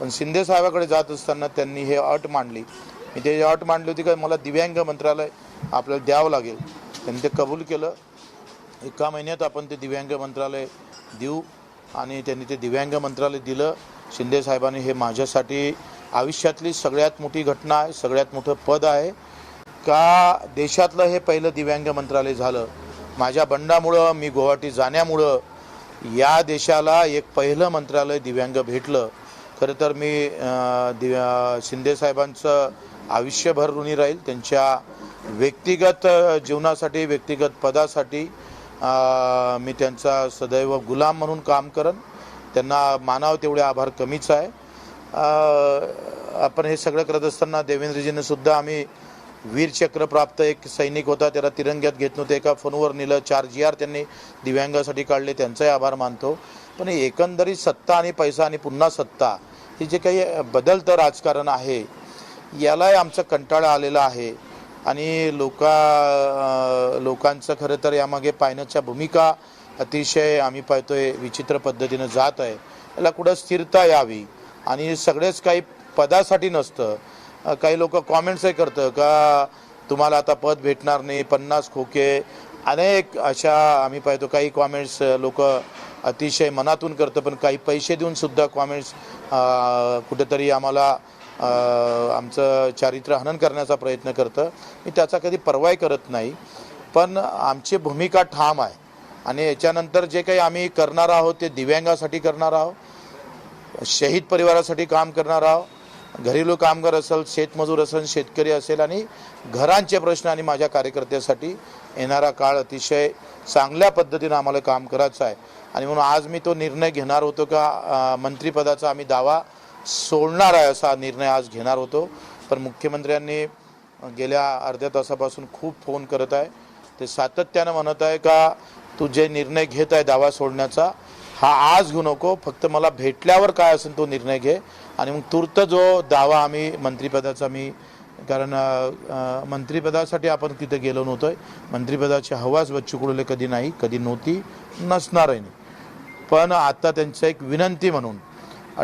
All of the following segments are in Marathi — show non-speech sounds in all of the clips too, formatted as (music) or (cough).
पण शिंदे साहेबाकडे जात असताना त्यांनी हे अट मांडली. मी ते अट मांडली होती का मला दिव्यांग मंत्रालय आपल्याला द्यावं लागेल. त्यांनी ते कबूल केलं. एका महिन्यात आपण ते दिव्यांग मंत्रालय देऊ आणि त्यांनी ते दिव्यांग मंत्रालय दिलं. शिंदे साहेबांनी हे माझ्यासाठी आयुष्यातली सगळ्यात मोठी घटना आहे सगळ्यात मोठं पद आहे. का देशातलं हे पहिलं दिव्यांग मंत्रालय झालं? माझ्या बंडामुळं मी गुवाहाटी जाण्यामुळं या देशाला एक पहिलं मंत्रालय दिव्यांग भेटलं. खरं तर मी अं, शिंदे साहेबांचं आयुष्यभर ऋणी राहील. त्यांच्या व्यक्तिगत जीवनासाठी व्यक्तिगत पदासाठी मी त्यांचा सदैव गुलाम म्हणून काम करन. त्यांना मानाव तेवढे आभार कमीच आहे. आपण हे सगळं करत असताना देवेंद्रजीने सुद्धा आम्ही वीरचक्र प्राप्त एक सैनिक होता त्याला तिरंग्यात घेत नव्हते. एका फोनवर नेलं चार जी आर त्यांनी दिव्यांगासाठी काढले त्यांचाही आभार मानतो. पण एकंदरीत सत्ता आणि पैसा आणि पुन्हा सत्ता हे जे काही बदलतं राजकारण आहे यालाही आमचा कंटाळा आलेला आहे. आणि लोका लोकांचं खरं तर यामागे पाहण्याच्या भूमिका अतिशय आम्ही पाहतोय विचित्र पद्धतीनं जात आहे. याला कुठं स्थिरता यावी? आणि सगळेच काही पदासाठी नसतं. काही लोक कॉमेंट्सही करतं का तुम्हाला आता पद भेटणार नाही पन्नास खोके अनेक अशा आम्ही पाहतो काही कॉमेंट्स लोक अतिशय मनातून करतं पण काही पैसे देऊन सुद्धा कॉमेंट्स कुठेतरी आम्हाला आमचं चारित्र्य हनन करण्याचा प्रयत्न करतं. मी त्याचा कधी परवाय करत नाही पण आमची भूमिका ठाम आहे. आणि याच्यानंतर जे काही आम्ही करणार आहोत ते दिव्यांगासाठी करणार आहोत शहीद परिवारासाठी काम करणार आहोत घरेलू कामगार असेल शेतमजूर असेल शेतकरी असेल आणि घरांचे प्रश्न आणि माझ्या कार्यकर्त्यासाठी येणारा काळ अतिशय चांगल्या पद्धतीनं आम्हाला काम करायचं आहे. आणि म्हणून आज मी तो निर्णय घेणार होतो का मंत्रीपदाचा मंत्रिपदाचा आम्ही दावा सोडणार आहे असा निर्णय आज घेणार होतो. पण मुख्यमंत्र्यांनी गेल्या अर्ध्या तासापासून खूप फोन करत आहे. ते सातत्यानं म्हणत आहे का तू जे निर्णय घेत आहे दावा सोडण्याचा हा आज घेऊ नको फक्त मला भेटल्यावर काय असेल तो निर्णय घे. आणि मग तूर्त जो दावा आम्ही मंत्रिपदाचा मी कारण मंत्रीपदासाठी मंत्रिपदासाठी आपण तिथे गेलो नव्हतोय. मंत्रिपदाची हवाच बच्चू कधी नाही कधी नव्हती नसणारही नाही. पण आता त्यांचं एक विनंती म्हणून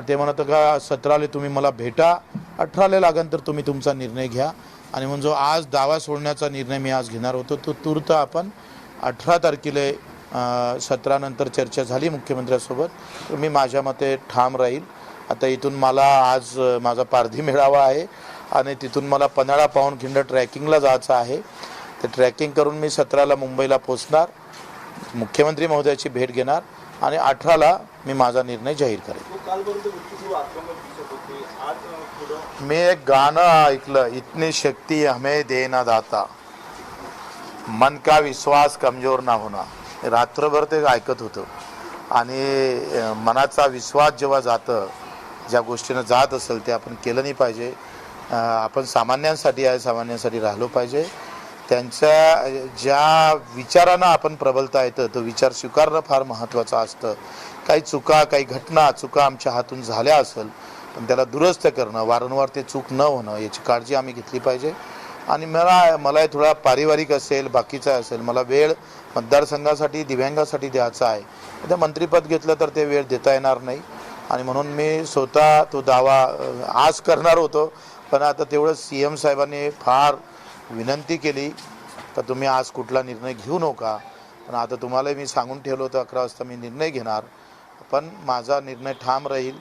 ते म्हणत का सतराले तुम्ही मला भेटा अठराले लागन तर तुम्ही तुमचा निर्णय घ्या. आणि म्हणजे जो आज दावा सोडण्याचा निर्णय मी आज घेणार होतो तो तूर्त आपण अठरा तारखेला सत्रानंतर चर्चा झाली मुख्यमंत्र्यांसोबत. तर मी माझ्या मते ठाम राहील. आता इथून मला आज माझा पारधी मेळावा आहे. आणि तिथून मला पन्हाळा पावनखिंड ट्रॅकिंगला जायचं आहे. ते ट्रॅकिंग करून मी सतराला मुंबईला पोचणार मुख्यमंत्री महोदयाची भेट घेणार आणि अठराला मी माझा निर्णय जाहीर करेन. पुढं? मी एक गाणं ऐकलं इतनी शक्ती हमें देना दाता. मन का विश्वास कमजोर ना होना. रात्रभर ते ऐकत होतो. आणि मनाचा विश्वास जेव्हा जातं ज्या गोष्टीनं जात असेल ते आपण केलं नाही पाहिजे. आपण सामान्यांसाठी आहे सामान्यांसाठी राहिलो पाहिजे. त्यांच्या ज्या विचारानं आपण प्रबलता येतं तो विचार स्वीकारणं फार महत्त्वाचं असतं. काही चुका काही घटना चुका आमच्या हातून झाल्या असेल पण त्याला दुरुस्त करणं वारंवार ते चूक न होणं याची काळजी आम्ही घेतली पाहिजे. आणि मला मला थोडा पारिवारिक असेल बाकीचा असेल मला वेळ मतदारसंघासाठी दिव्यांगासाठी द्यायचा आहे. तर मंत्रीपद घेतलं तर ते वेळ देता येणार नाही. आणि म्हणून मी स्वतः तो दावा आज करणार होतो. पण आता तेवढं सी एम साहेबांनी फार विनंती केली का तुम्ही आज कुठला निर्णय घेऊ नका. पण आता तुम्हाला मी सांगून ठेवलं होतं अकरा वाजता मी निर्णय घेणार. पण माझा निर्णय ठाम राहील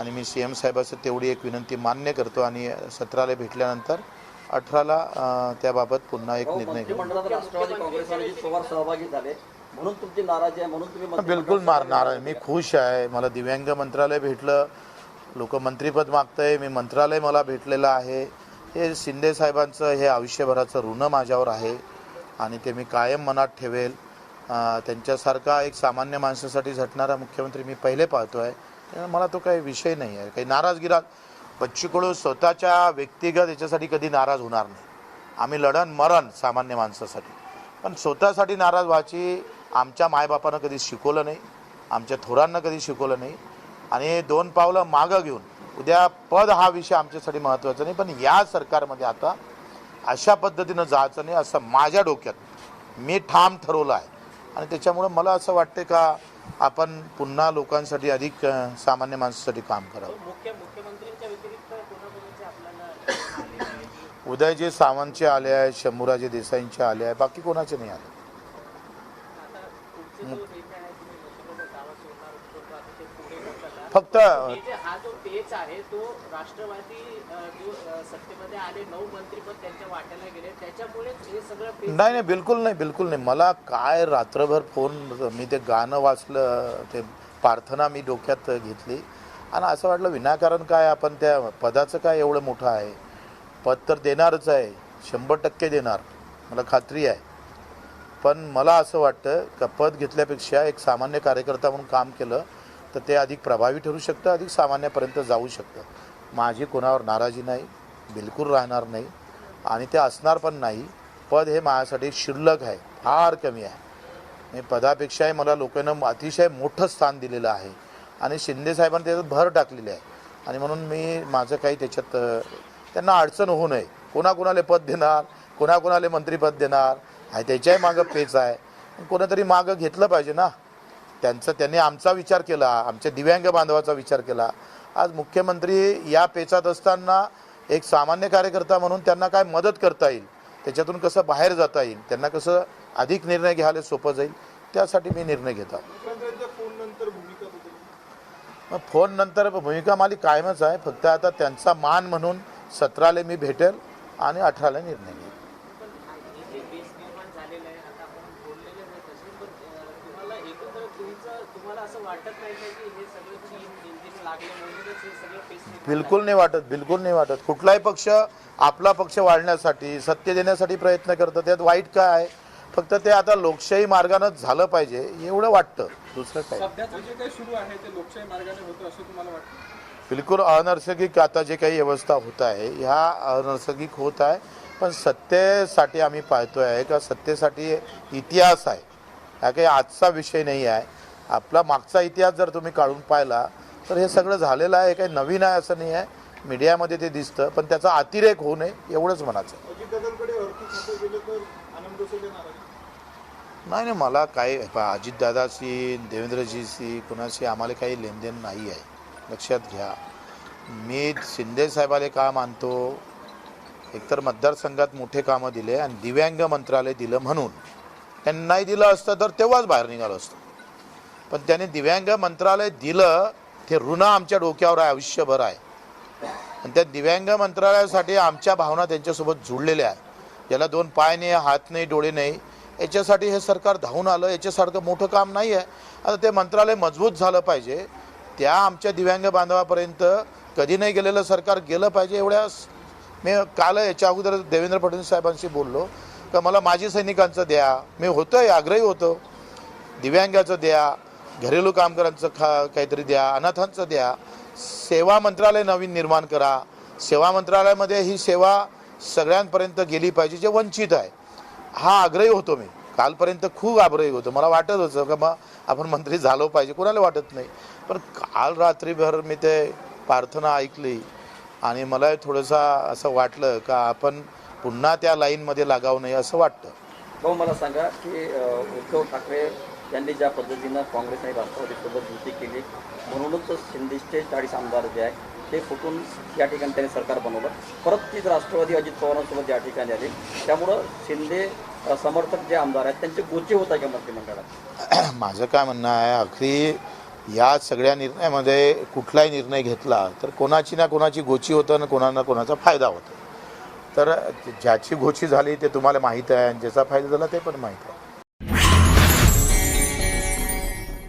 आणि मी सी एम साहेबाचं तेवढी एक विनंती मान्य करतो आणि सतराला भेटल्यानंतर अठराला त्याबाबत पुन्हा एक निर्णय घेऊ. बिलकुल मारणार आहे. मी खुश आहे. मला दिव्यांग मंत्रालय भेटलं. लोक मंत्रीपद मागतंय मी मंत्रालय मला भेटलेलं आहे. हे शिंदे साहेबांचं हे आयुष्यभराचं ऋण माझ्यावर आहे आणि ते मी कायम मनात ठेवेल. त्यांच्यासारखा एक सामान्य माणसासाठी झटणारा मुख्यमंत्री मी पहिले पाहतो आहे त्यामुळे मला तो काही विषय नाही आहे. काही नाराजगिरा बच्चू कडू स्वतःच्या व्यक्तिगत याच्यासाठी कधी नाराज होणार नाही. आम्ही लढण मरण सामान्य माणसासाठी. पण स्वतःसाठी नाराज व्हायची आमच्या मायबापानं कधी शिकवलं नाही. आमच्या थोरांना कधी शिकवलं नाही. आणि दोन पावलं मागं घेऊन उद्या पद हा विषय आमच्यासाठी महत्त्वाचा नाही पण या सरकारमध्ये आता अशा पद्धतीनं जायचं नाही असं माझ्या डोक्यात मी ठाम ठरवलं आहे. आणि त्याच्यामुळं मला असं वाटते का आपण पुन्हा लोकांसाठी अधिक सामान्य माणसासाठी काम करावं. (coughs) उदयजी सावंतचे आले आहे शंभूराजे देसाईंचे आले आहे बाकी कोणाचे नाही आले? फक्त हे जे हा जो पेच आहे तो राष्ट्रवादी अ, जो अ, सत्तेमध्ये आले नऊ मंत्रीपद त्यांच्या वाट्याला गेले त्याच्यामुळेच हे सगळं पेच नाही नाही बिलकुल नाही बिलकुल नाही. मला काय रात्रभर फोन मी ते गाणं वाचलं ते प्रार्थना मी डोक्यात घेतली. आणि असं वाटलं विनाकारण काय आपण त्या पदाचं काय एवढं मोठं आहे? पद तर देणारच आहे शंभर टक्के देणार. मला खात्री आहे. पण मला असं वाटतं का पद घेतल्यापेक्षा एक सामान्य कार्यकर्ता म्हणून काम केलं तर ते अधिक प्रभावी ठरू शकतं अधिक सामान्यापर्यंत जाऊ शकतं. माझी कोणावर नाराजी नाही बिलकुल राहणार नाही आणि ते असणार पण नाही. पद हे माझ्यासाठी शिल्लक आहे फार कमी आहे. मी पदापेक्षाही मला लोकांना अतिशय मोठं स्थान दिलेलं आहे आणि शिंदेसाहेबांनी त्याच्यात भर टाकलेली आहे. आणि म्हणून मी माझं काही त्याच्यात त्यांना अडचण होऊ नये. कोणाकोणाला पद देणार कोणाकोणाला मंत्रीपद देणार आणि त्याच्याही मागं पेच आहे. कोणीतरी मागं घेतलं पाहिजे ना. त्यांचं त्यांनी आमचा विचार केला आमच्या दिव्यांग बांधवाचा विचार केला. आज मुख्यमंत्री या पेचात असताना एक सामान्य कार्यकर्ता म्हणून त्यांना काय मदत करता येईल? त्याच्यातून कसं बाहेर जाता येईल? त्यांना कसं अधिक निर्णय घ्यायला सोपं जाईल? त्यासाठी मी निर्णय घेतो. मुख्यमंत्र्यांच्या फोन नंतर भूमिका बदलली मग फोन नंतर भूमिका माझी कायमच आहे. फक्त आता त्यांचा मान म्हणून सतराला मी भेटेल आणि अठराला निर्णय घेईल पण हे जे पेच निर्माण झालेलं आहे आता आपण बोललेले नाही तसे पण अ, तुम्हाला एकंदर तुमचं तुम्हाला असं वाटत नाही का की हे सगळं चीन इंजिन लागले म्हणूनच हे सगळं पेच निर्माण बिलकुल नाही वाटत बिलकुल नाही वाटत. कुठलाही पक्ष आपला पक्ष वाढण्यासाठी सत्य देण्यासाठी प्रयत्न करतं. त्यात वाईट काय आहे? फक्त ते आता लोकशाही मार्गानंच झालं पाहिजे एवढं वाटतं. दुसरं काय? सध्याचं जे काही सुरू आहे ते लोकशाही मार्गाने होतं असं तुम्हाला वाटतं? बिलकुल अनैसर्गिक आता जे काही व्यवस्था होत आहे ह्या अनैसर्गिक होत आहे. पण सत्तेसाठी आम्ही पाहतो आहे का सत्तेसाठी इतिहास आहे. हा काही आजचा विषय नाही आहे. आपला मागचा इतिहास जर तुम्ही काढून पाहिला तर हे सगळं झालेलं आहे काही नवीन आहे असं नाही आहे. मीडियामध्ये ते दिसतं पण त्याचा अतिरेक होऊ नये एवढंच म्हणायचं नाही नाही मला काही पहा, अजितदादाशी देवेंद्रजीशी कुणाशी आम्हाला काही लेनदेन नाही आहे. लक्षात घ्या. मी शिंदे साहेबाला का मानतो? एकतर मतदारसंघात मोठे कामं दिले आणि दिव्यांग मंत्रालय दिलं म्हणून. त्यांनी नाही दिलं असतं तर तेव्हाच बाहेर निघालं असतं. पण त्याने दिव्यांग मंत्रालय दिलं ते ऋण आमच्या डोक्यावर आहे आयुष्यभर आहे. आणि त्या दिव्यांग मंत्रालयासाठी आमच्या भावना त्यांच्यासोबत जुळलेल्या आहे ज्याला दोन पाय नाही हात नाही डोळे नाही. याच्यासाठी हे सरकार धावून आलं याच्यासारखं मोठं काम नाही आहे. आता ते मंत्रालय मजबूत झालं पाहिजे. त्या आमच्या दिव्यांग बांधवापर्यंत कधी नाही गेलेलं सरकार गेलं पाहिजे एवढ्या मी काल याच्या अगोदर देवेंद्र फडणवीस साहेबांशी बोललो का मला माजी सैनिकांचं द्या. मी होतं आग्रही होतो. दिव्यांगाचं द्या. घरेलू कामगारांचं खा काहीतरी द्या अनाथांचं द्या सेवा मंत्रालय नवीन निर्माण करा. सेवा मंत्रालयामध्ये ही सेवा सगळ्यांपर्यंत गेली पाहिजे जे वंचित आहे. हा आग्रही होतो मी. कालपर्यंत खूप आग्रही होतो. मला वाटत होतं का मग आपण मंत्री झालो पाहिजे. कोणाला वाटत नाही. पण काल रात्रीभर मी ते प्रार्थना ऐकली आणि मला थोडंसं असं वाटलं का आपण पुन्हा त्या लाईनमध्ये लागावं नाही असं वाटतं. भाऊ मला सांगा की उद्धव ठाकरे त्यांनी ज्या पद्धतीनं काँग्रेस आणि राष्ट्रवादीसोबत युती केली म्हणूनच शिंदेचे चाळीस आमदार जे आहे ते फुटून या ठिकाणी त्यांनी सरकार बनवलं. परत तीच राष्ट्रवादी अजित पवारांसोबत या ठिकाणी आली त्यामुळं शिंदे समर्थक जे आमदार आहेत त्यांचे गोचे होत आहे का मंत्रिमंडळात. (clears throat) माझं काय म्हणणं आहे अगदी या सगळ्या निर्णयामध्ये कुठलाही निर्णय घेतला तर कोणाची ना कोणाची गोची होतं ना कोणा ना कोणाचा फायदा होतो. तर ज्याची गोची झाली ते तुम्हाला माहीत आहे आणि ज्याचा फायदा झाला ते पण माहीत आहे.